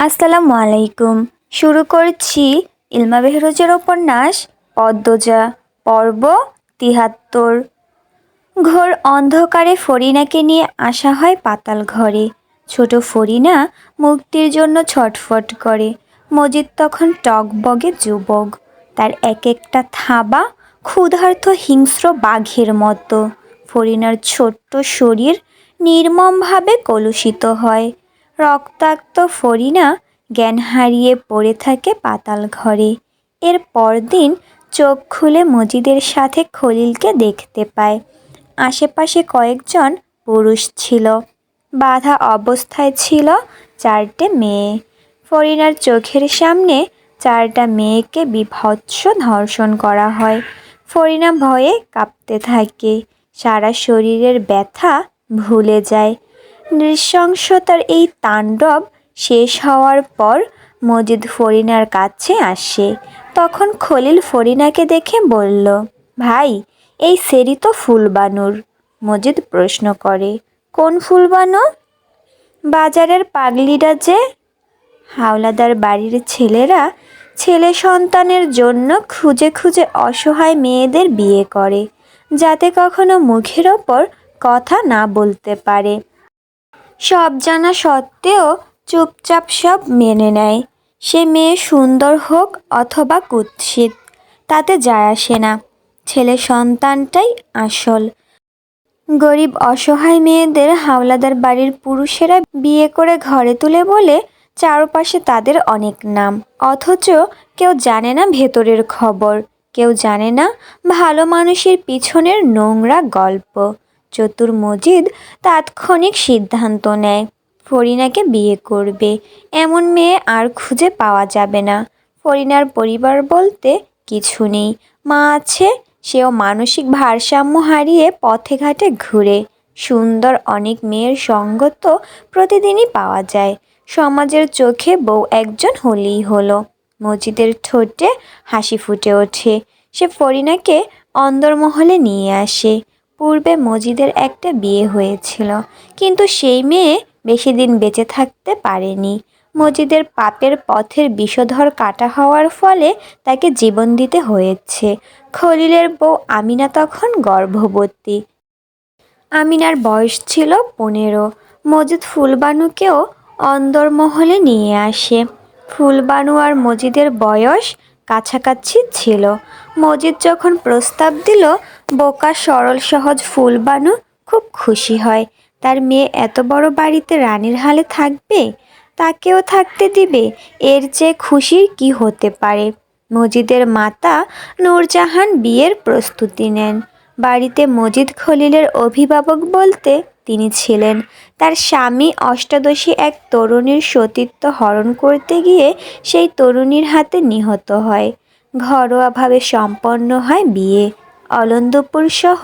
আসসালামু আলাইকুম। শুরু করছি ইলমা বেহরোজের উপন্যাস, পদ্মজা, পর্ব তিহাত্তর। ঘোর অন্ধকারে ফরিনাকে নিয়ে আসা হয় পাতাল ঘরে। ছোট ফরিনা মুক্তির জন্য ছটফট করে। মজিদ তখন টকবগে যুবক। তার এক একটা থাবা ক্ষুধার্ত হিংস্র বাঘের মতো। ফরিনার ছোট্ট শরীর নির্মমভাবে কলুষিত হয়। রক্তাক্ত ফরিনা জ্ঞান হারিয়ে পড়ে থাকে পাতাল ঘরে। এর পরদিন চোখ খুলে মজিদের সাথে খলিলকে দেখতে পায়। আশেপাশে কয়েকজন পুরুষ ছিল। বাধা অবস্থায় ছিল চারটে মেয়ে। ফরিনার চোখের সামনে চারটা মেয়েকে বিভৎস ধর্ষণ করা হয়। ফরিনা ভয়ে কাঁপতে থাকে। সারা শরীরের ব্যথা ভুলে যায়। নৃশংসতার এই তাণ্ডব শেষ হওয়ার পর মজিদ ফরিনার কাছে আসে। তখন খলিল ফরিনাকে দেখে বলল, ভাই, এই সেরি তো ফুলবানুর। মজিদ প্রশ্ন করে, কোন ফুলবানু? বাজারের পাগলিরা যে। হাওলাদার বাড়ির ছেলেরা ছেলে সন্তানের জন্য খুঁজে খুঁজে অসহায় মেয়েদের বিয়ে করে, যাতে কখনো মুখের ওপর কথা না বলতে পারে। সব জানা সত্ত্বেও চুপচাপ সব মেনে নেয়। সে মেয়ে সুন্দর হোক অথবা কুৎসিত, তাতে যায় আসে না। ছেলে সন্তানটাই আসল। গরিব অসহায় মেয়েদের হাওলাদার বাড়ির পুরুষেরা বিয়ে করে ঘরে তুলে বলে চারপাশে তাদের অনেক নাম। অথচ কেউ জানে না ভেতরের খবর, কেউ জানে না ভালো মানুষের পিছনের নোংরা গল্প। চতুর মজিদ তাৎক্ষণিক সিদ্ধান্ত নেয়। ফরিনাকে বিয়ে করবে। এমন মেয়ে আর খুঁজে পাওয়া যাবে না। ফরিনার পরিবার বলতে কিছু নেই। মা আছে, সেও মানসিক ভারসাম্য হারিয়ে পথে ঘাটে ঘুরে। সুন্দর অনেক মেয়ের সঙ্গ তো প্রতিদিনই পাওয়া যায়। সমাজের চোখে বউ একজন হলেই হলো। মসজিদের ঠোঁটে হাসি ফুটে ওঠে। সে ফরিনাকে অন্দরমহলে নিয়ে আসে। পূর্বে মজিদের একটা বিয়ে হয়েছিল, কিন্তু সেই মেয়ে বেশি দিন বেঁচে থাকতে পারেনি। মজিদের পাপের পথের বিষধর কাটা হওয়ার ফলে তাকে জীবন দিতে হয়েছে। খলিলের বউ আমিনা তখন গর্ভবতী। আমিনার বয়স ছিল পনেরো। মজিদ ফুলবানুকেও অন্দরমহলে নিয়ে আসে। ফুলবানু আর মজিদের বয়স কাছাকাছি ছিল। মজিদ যখন প্রস্তাব দিল বোকা, সরল, সহজ ফুলবানু খুব খুশি হয়। তার মেয়ে এত বড় বাড়িতে রানীর হালে থাকবে? তাকেও থাকতে দিবে? এর চেয়ে খুশির কি হতে পারে? মজিদের মাতা নূরজাহান বিয়ের প্রস্তুতি নেন। বাড়িতে মজিদ খলিলের অভিভাবক বলতে তিনি ছিলেন। তার স্বামী অষ্টাদশী এক তরুণীর সতীত্ব হরণ করতে গিয়ে সেই তরুণীর হাতে নিহত হয়। ঘরোয়াভাবে সম্পন্ন হয় বিয়ে। অলন্দপুর সহ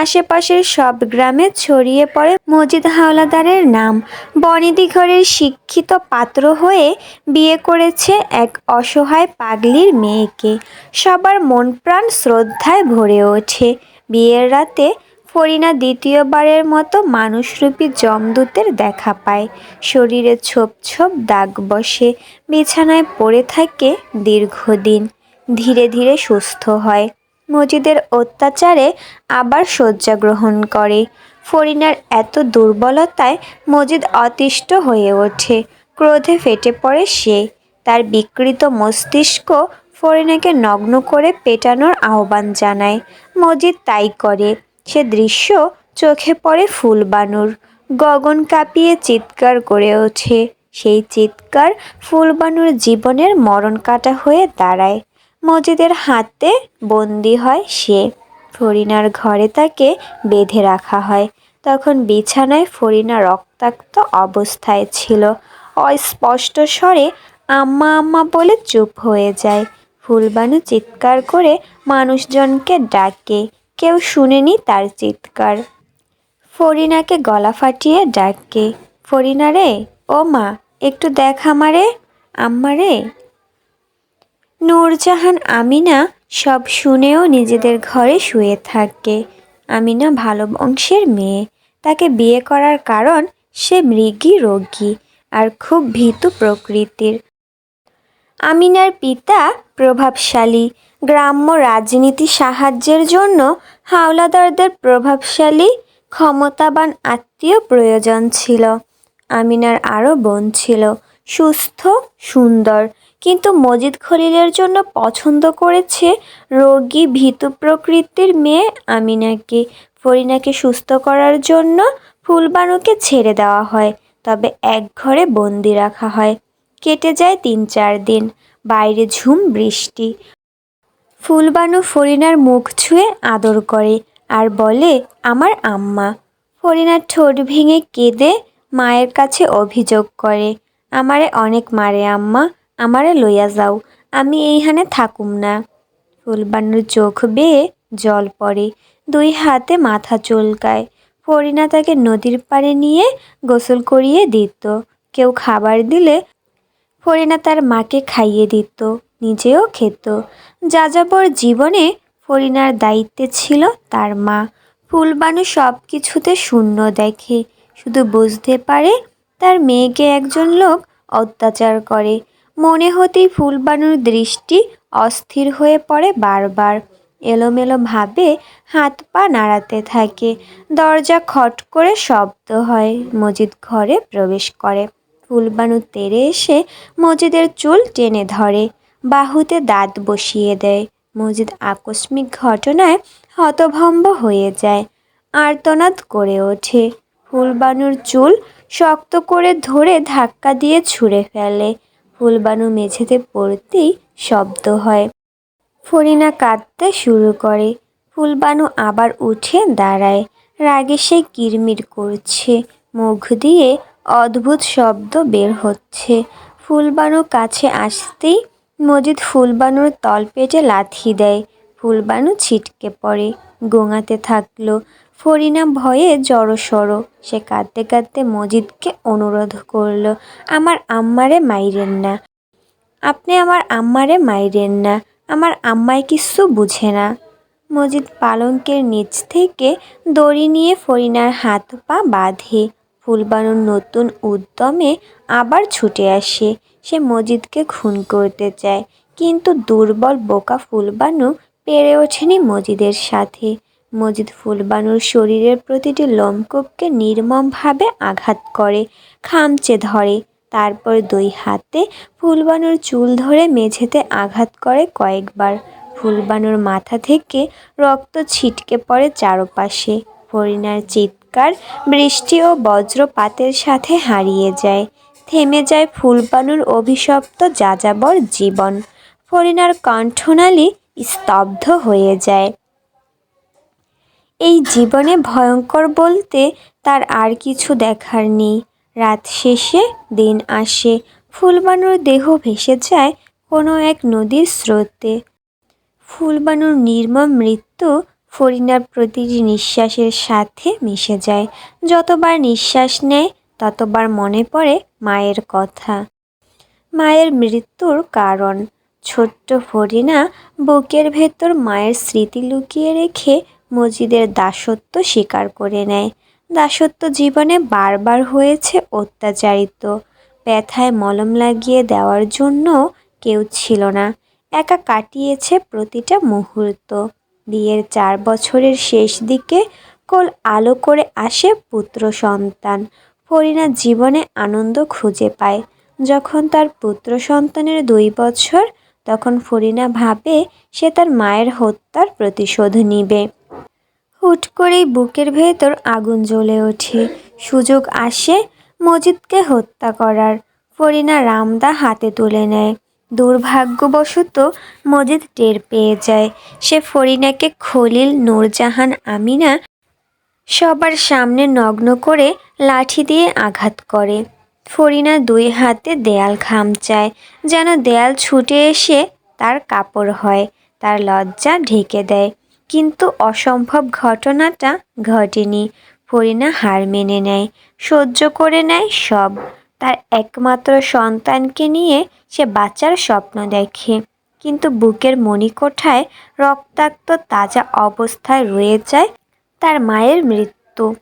আশেপাশের সব গ্রামে ছড়িয়ে পড়ে মজিদ হাওলাদারের নাম। বনেদিঘরের শিক্ষিত পাত্র হয়ে বিয়ে করেছে এক অসহায় পাগলির মেয়েকে। সবার মন প্রাণ শ্রদ্ধায় ভরে ওঠে। বিয়ের রাতে ফরিনা দ্বিতীয়বারের মতো মানুষরূপী জমদূতের দেখা পায়। শরীরে ছোপ ছোপ দাগ বসে, বিছানায় পড়ে থাকে দীর্ঘদিন। ধীরে ধীরে সুস্থ হয়। মজিদের অত্যাচারে আবার শয্যা গ্রহণ করে। ফরিনার এত দুর্বলতায় মজিদ অতিষ্ঠ হয়ে ওঠে। ক্রোধে ফেটে পড়ে সে। তার বিকৃত মস্তিষ্ক ফরিনাকে নগ্ন করে পেটানোর আহ্বান জানায়। মজিদ তাই করে। সে দৃশ্য চোখে পড়ে ফুলবানুর। গগন কাঁপিয়ে চিৎকার করে ওঠে। সেই চিৎকার ফুলবানুর জীবনের মরণ কাটা হয়ে দাঁড়ায়। মজিদের হাতে বন্দি হয় সে। ফরিনার ঘরে তাকে বেঁধে রাখা হয়। তখন বিছানায় ফরিনা রক্তাক্ত অবস্থায় ছিল। অস্পষ্ট স্বরে, আম্মা আম্মা বলে চুপ হয়ে যায়। ফুলবানু চিৎকার করে মানুষজনকে ডাকে। কেউ শুনেনি তার চিৎকার। ফরিনাকে গলা ফাটিয়ে ডাকে। ফরিনা রে, ও মা, একটু দেখ আমারে আম্মারে নূরজাহান আমিনা সব শুনেও নিজেদের ঘরে শুয়ে থাকে। আমিনা ভালো বংশের মেয়ে। তাকে বিয়ে করার কারণ সে মৃগী রোগী আর খুব ভীতু প্রকৃতির। আমিনার পিতা প্রভাবশালী। গ্রাম্য রাজনীতি সাহায্যের জন্য হাওলাদারদের প্রভাবশালী, ক্ষমতাবান আত্মীয় প্রয়োজন ছিল। আমিনার আরও বোন ছিল। সুস্থ, সুন্দর কিন্তু মজিদ খলিলের জন্য পছন্দ করেছে রোগী ভীতু প্রকৃতির মেয়ে আমিনাকে। ফরিনাকে সুস্থ করার জন্য ফুলবানুকে ছেড়ে দেওয়া হয়, তবে এক ঘরে বন্দি রাখা হয়। কেটে যায় তিন চার দিন, বাইরে ঝুম বৃষ্টি। ফুলবানু ফরিনার মুখ ছুঁয়ে আদর করে আর বলে, আমার আম্মা। ফরিনার ঠোঁট ভেঙে কেঁদে মায়ের কাছে অভিযোগ করে, আমারে অনেক মারে আম্মা। আমারে লইয়া যাও, আমি এইখানে থাকুম না। ফুলবানুর চোখ বেয়ে জল পড়ে, দুই হাতে মাথা চুলকায়। ফরিনা তাকে নদীর পাড়ে নিয়ে গোসল করিয়ে দিত। কেউ খাবার দিলে ফরিনা তার মাকে খাইয়ে দিত, নিজেও খেত। যাযাবর জীবনে ফরিনার দায়িত্বে ছিল তার মা। ফুলবানু সব কিছুতে শূন্য দেখে, শুধু বুঝতে পারে তার মেয়েকে একজন লোক অত্যাচার করে। মনে হতেই ফুলবানুর দৃষ্টি অস্থির হয়ে পড়ে বারবার। এলোমেলো ভাবে হাত পা নাড়াতে থাকে। দরজা খট করে শব্দ হয়, মজিদ ঘরে প্রবেশ করে। ফুলবানু তেরে এসে মজিদের চুল টেনে ধরে, বাহুতে দাঁত বসিয়ে দেয়। মজিদ আকস্মিক ঘটনায় হতভম্ব হয়ে যায়, আর্তনাদ করে ওঠে। ফুলবানুর চুল শক্ত করে ধরে ধাক্কা দিয়ে ছুঁড়ে ফেলে। ফুলবানু মেঝেতে পড়তেই শব্দ হয়। ফরিনা কাঁদতে শুরু করে। ফুলবানু আবার উঠে দাঁড়ায়। রাগে সে কিরমির করছে। মুখ দিয়ে অদ্ভুত শব্দ বের হচ্ছে। ফুলবানু কাছে আসতেই মজিদ ফুলবানুর তলপেটে লাথি দেয়। ফুলবানু ছিটকে পড়ে। গোঙাতে থাকল। ফরিনা ভয়ে জড়সড়। সে কাঁদতে কাঁদতে মজিদকে অনুরোধ করল, আমার আম্মারে মাইরেন না। আপনি আমার আম্মারে মাইরেন না। আমার আম্মায় কিছু বুঝে না। মজিদ পালঙ্কের নিচ থেকে দড়ি নিয়ে ফরিনার হাত পা বাঁধে। ফুলবানুর নতুন উদ্যমে আবার ছুটে আসে। সে মজিদকে খুন করতে চায়, কিন্তু দুর্বল বোকা ফুলবানু পেরে ওঠেনি মজিদের সাথে। মজিদ ফুলবানুর শরীরের প্রতিটি লোমকূপকে নির্মমভাবে আঘাত করে, খামচে ধরে। তারপর দুই হাতে ফুলবানুর চুল ধরে মেঝেতে আঘাত করে কয়েকবার। ফুলবানুর মাথা থেকে রক্ত ছিটকে পড়ে চারপাশে। ফরিনার চিৎকার, বৃষ্টি ও বজ্রপাতের সাথে হারিয়ে যায়। থেমে যায় ফুলবানুর অভিশপ্ত যাযাবর জীবন। ফরিনার কণ্ঠনালী স্তব্ধ হয়ে যায়। এই জীবনে ভয়ঙ্কর বলতে তার আর কিছু দেখার নেই। রাত শেষে দিন আসে, ফুলবানুর দেহ ভেসে যায় কোনো এক নদীর স্রোতে। ফুলবানুর নির্মম মৃত্যু ফরিনার প্রতিটি নিঃশ্বাসের সাথে মিশে যায়। যতবার নিঃশ্বাস নেয়, ততবার মনে পড়ে মায়ের কথা। মায়ের মৃত্যুর কারণ। ছোট্ট ফরিনা বুকের ভেতর মায়ের স্মৃতি লুকিয়ে রেখে মজিদের দাসত্ব স্বীকার করে নেয়। দাসত্ব জীবনে বারবার হয়েছে অত্যাচারিত। ব্যথায় মলম লাগিয়ে দেওয়ার জন্য কেউ ছিল না। একা কাটিয়েছে প্রতিটা মুহূর্ত। বিয়ের চার বছরের শেষ দিকে কোল আলো করে আসে পুত্র সন্তান। ফরিনা জীবনে আনন্দ খুঁজে পায়। যখন তার পুত্র সন্তানের দুই বছর, তখন ফরিনা ভাবে সে তার মায়ের হত্যার প্রতিশোধ নিবে। হুট করেই বুকের ভেতর আগুন জ্বলে ওঠে। সুযোগ আসে মজিদকে হত্যা করার। ফরিনা রামদা হাতে তুলে নেয়। দুর্ভাগ্যবশত মজিদ টের পেয়ে যায়। সে ফরিনাকে খলিল, নূরজাহান, আমিনা সবার সামনে নগ্ন করে লাঠি দিয়ে আঘাত করে। ফরিনা দুই হাতে দেয়াল খামচায়, যেন দেয়াল ছুটে এসে তার কাপড় হয়, তার লজ্জা ঢেকে দেয়। কিন্তু অসম্ভব ঘটনাটা ঘটেনি। ফরিনা হার মেনে নেয়, সহ্য করে নেয় সব। তার একমাত্র সন্তানকে নিয়ে সে বাচ্চার স্বপ্ন দেখে। কিন্তু বুকের মণিকোঠায় রক্তাক্ত তাজা অবস্থায় রয়ে যায় তার মায়ের মৃত্যু।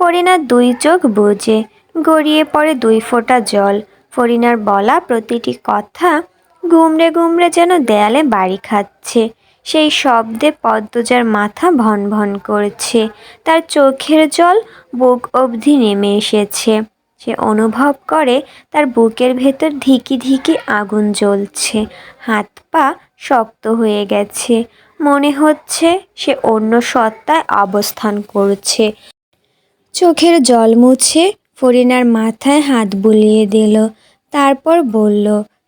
ফরিনা দুই চোখ বুঝে গড়িয়ে পড়ে দুই ফোঁটা জল। ফরিনার বলা প্রতিটি কথা গুমড়ে গুমড়ে যেন দেয়ালে বাড়ি খাচ্ছে। সেই শব্দে পদ্মজার মাথা ভন ভন করছে। তার চোখের জল বুক অবধি নেমে এসেছে। সে অনুভব করে তার বুকের ভেতর ধিকি ধিকি আগুন জ্বলছে। হাত পা শক্ত হয়ে গেছে। মনে হচ্ছে সে অন্য সত্তায় অবস্থান করছে। চোখের জল মুছে ফরিনার মাথায় হাত বুলিয়ে দিল। তারপর বলল,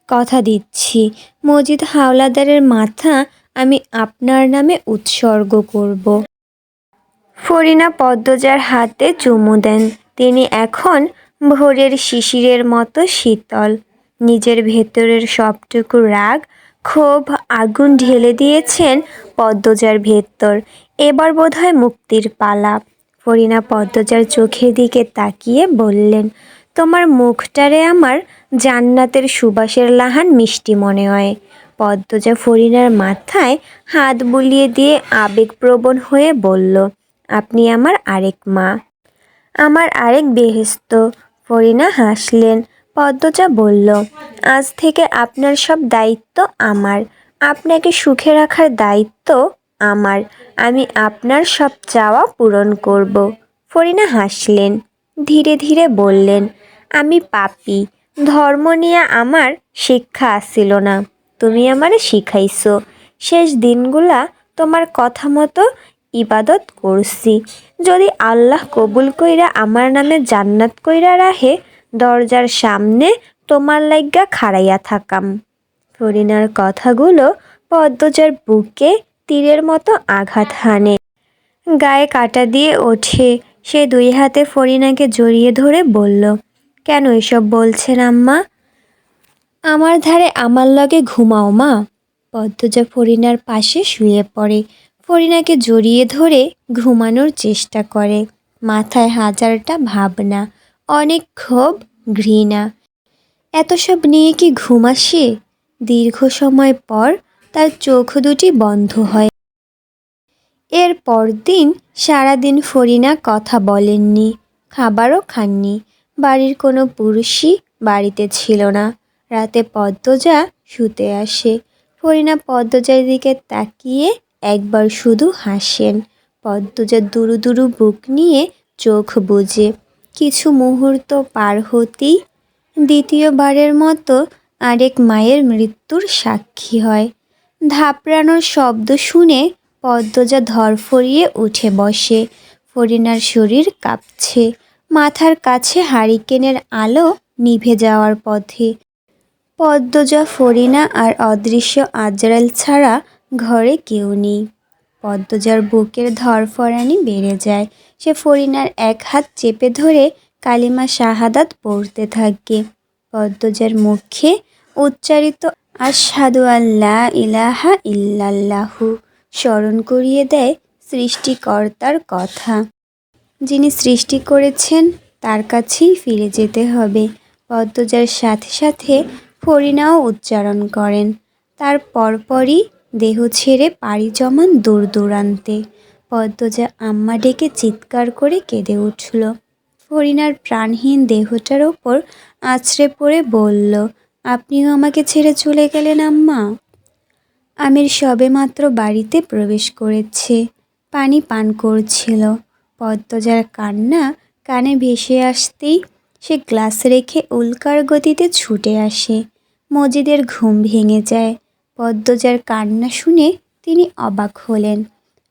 কথা দিচ্ছি। মজিদ হাওলাদারের মাথা আমি আপনার নামে উৎসর্গ করব। ফরিনা পদ্মজার হাতে চুমু দেন। তিনি এখন ভোরের শিশিরের মতো শীতল। নিজের ভেতরের সবটুকু রাগ ক্ষোভ আগুন ঢেলে দিয়েছেন পদ্মজার ভেতর। এবার বোধহয় মুক্তির পালা। ফরিনা পদ্মজার চোখের দিকে তাকিয়ে বললেন, তোমার মুখটারে আমার জান্নাতের সুবাসের লাহান মিষ্টি মনে হয়। পদ্মজা ফরিনার মাথায় হাত বুলিয়ে দিয়ে আবেগপ্রবণ হয়ে বলল, আপনি আমার আরেক মা। আমার আরেক বেহেস্ত ফরিনা হাসলেন। পদ্মজা বলল, আজ থেকে আপনার সব দায়িত্ব আমার। আপনাকে সুখে রাখার দায়িত্ব আমার। আমি আপনার সব চাওয়া পূরণ করব। ফরিনা হাসলেন। ধীরে ধীরে বললেন, আমি পাপি। ধর্ম নিয়ে আমার শিক্ষা আসিল না। তুমি আমারে শিখাইছো। শেষ দিনগুলা তোমার কথা মতো ইবাদত করছি। যদি আল্লাহ কবুল কইরা আমার নামে জান্নাত কইরা রাহে দরজার সামনে তোমার লাইগা খাড়াইয়া থাকাম। ফরিনার কথাগুলো পদ্মজার বুকে তীরের মতো আঘাত হানে। গায়ে কাটা দিয়ে ওঠে। সে দুই হাতে ফরিনাকে জড়িয়ে ধরে বলল, কেন এসব বলছেন আম্মা? আমার ধারে আমার লগে ঘুমাও মা। পদ্মজা ফরিনার পাশে শুয়ে পড়ে। ফরিনাকে জড়িয়ে ধরে ঘুমানোর চেষ্টা করে। মাথায় হাজারটা ভাবনা, অনেক ক্ষোভ, ঘৃণা। এত সব নিয়ে কি ঘুম আসে? দীর্ঘ সময় পর তার চোখ দুটি বন্ধ হয়। এর পরদিন সারাদিন ফরিনা কথা বলেননি, খাবারও খাননি। বাড়ির কোনো পুরুষই বাড়িতে ছিল না। রাতে পদ্মজা শুতে আসে। ফরিনা পদ্মজার দিকে তাকিয়ে একবার শুধু হাসেন। পদ্মজা দুরু দুরু বুক নিয়ে চোখ বুঝে কিছু মুহূর্ত পার হতেই দ্বিতীয়বারের মতো আরেক মায়ের মৃত্যুর সাক্ষী হয়। ধাপড়ানোর শব্দ শুনে পদ্মজা ধরফরিয়ে উঠে বসে। ফরিনার শরীর কাঁপছে। মাথার কাছে হারিকেনের আলো নিভে যাওয়ার পথে পদ্মজা ফরিনা আর অদৃশ্য আজরাইল ছাড়া ঘরে কেউ নেই। পদ্মজার বুকের ধরফরানি বেড়ে যায়। সে ফরিনার এক হাত চেপে ধরে কালিমা শাহাদাত পড়তে থাকে। পদ্মজার মুখে উচ্চারিত আশহাদু আল্লাহ ইলাহা ইল্লাল্লাহু স্মরণ করিয়ে দেয় সৃষ্টিকর্তার কথা। যিনি সৃষ্টি করেছেন, তার কাছেই ফিরে যেতে হবে। পদ্মজার সাথে সাথে ফরিনাও উচ্চারণ করেন। তার পরপরই দেহ ছেড়ে পাড়ি জমান দূর দূরান্তে। পদ্মজা আম্মা ডেকে চিৎকার করে কেঁদে উঠল। ফরিনার প্রাণহীন দেহটার ওপর আছড়ে পড়ে বলল, আপনিও আমাকে ছেড়ে চলে গেলেন আম্মা? আমির সবেমাত্র বাড়িতে প্রবেশ করেছে। পানি পান করছিল। পদ্মজার কান্না কানে ভেসে আসতেই সে গ্লাস রেখে উল্কার গতিতে ছুটে আসে। মজিদের ঘুম ভেঙে যায়। পদ্মজার কান্না শুনে তিনি অবাক হলেন।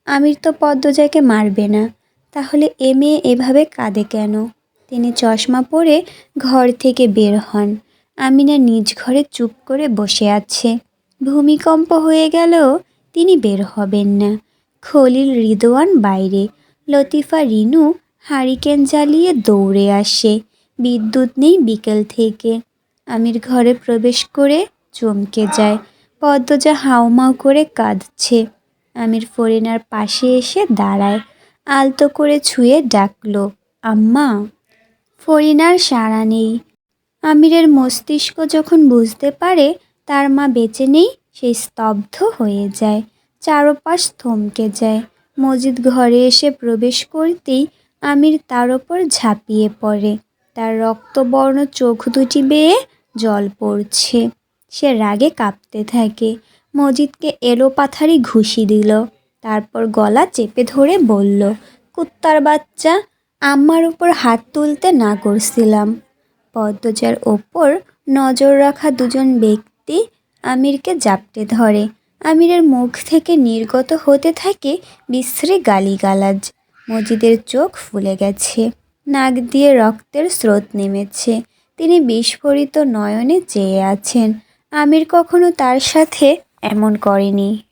আমির তো পদ্মজাকে মারবে না, তাহলে এ মেয়ে এভাবে কাঁদে কেন? তিনি চশমা পরে ঘর থেকে বের হন। আমিনা নিজ ঘরে চুপ করে বসে আছে। ভূমিকম্প হয়ে গেলেও তিনি বের হবেন না। খলিল রিদওয়ান বাইরে। লতিফা রিনু হারিকেন জ্বালিয়ে দৌড়ে আসে। বিদ্যুৎ নেই বিকেল থেকে। আমির ঘরে প্রবেশ করে চমকে যায়। পদ্মজা হাউমাউ করে কাঁদছে। আমির ফরিনার পাশে এসে দাঁড়ায়। আলতো করে ছুঁয়ে ডাকলো, আম্মা, ফরিনার সাড়া নেই। আমিরের মস্তিষ্ক যখন বুঝতে পারে তার মা বেঁচে নেই, সে স্তব্ধ হয়ে যায়। চারপাশ থমকে যায়। মজিদ ঘরে এসে প্রবেশ করতেই আমির তার ওপর ঝাঁপিয়ে পড়ে। তার রক্তবর্ণ চোখ দুটি বেয়ে জল পড়ছে। সে রাগে কাঁপতে থাকে। মজিদকে এলো পাথারি ঘুষি দিল। তারপর গলা চেপে ধরে বলল, কুত্তার বাচ্চা, আম্মার উপর হাত তুলতে না করছিলাম। পদ্মজার ওপর নজর রাখা দুজন ব্যক্তি আমিরকে জাপটে ধরে। আমিরের মুখ থেকে নির্গত হতে থাকে বিশ্রী গালিগালাজ। মজিদের চোখ ফুলে গেছে। নাক দিয়ে রক্তের স্রোত নেমেছে। তিনি বিস্ফোরিত নয়নে চেয়ে আছেন। আমির কখনো তার সাথে এমন করেনি।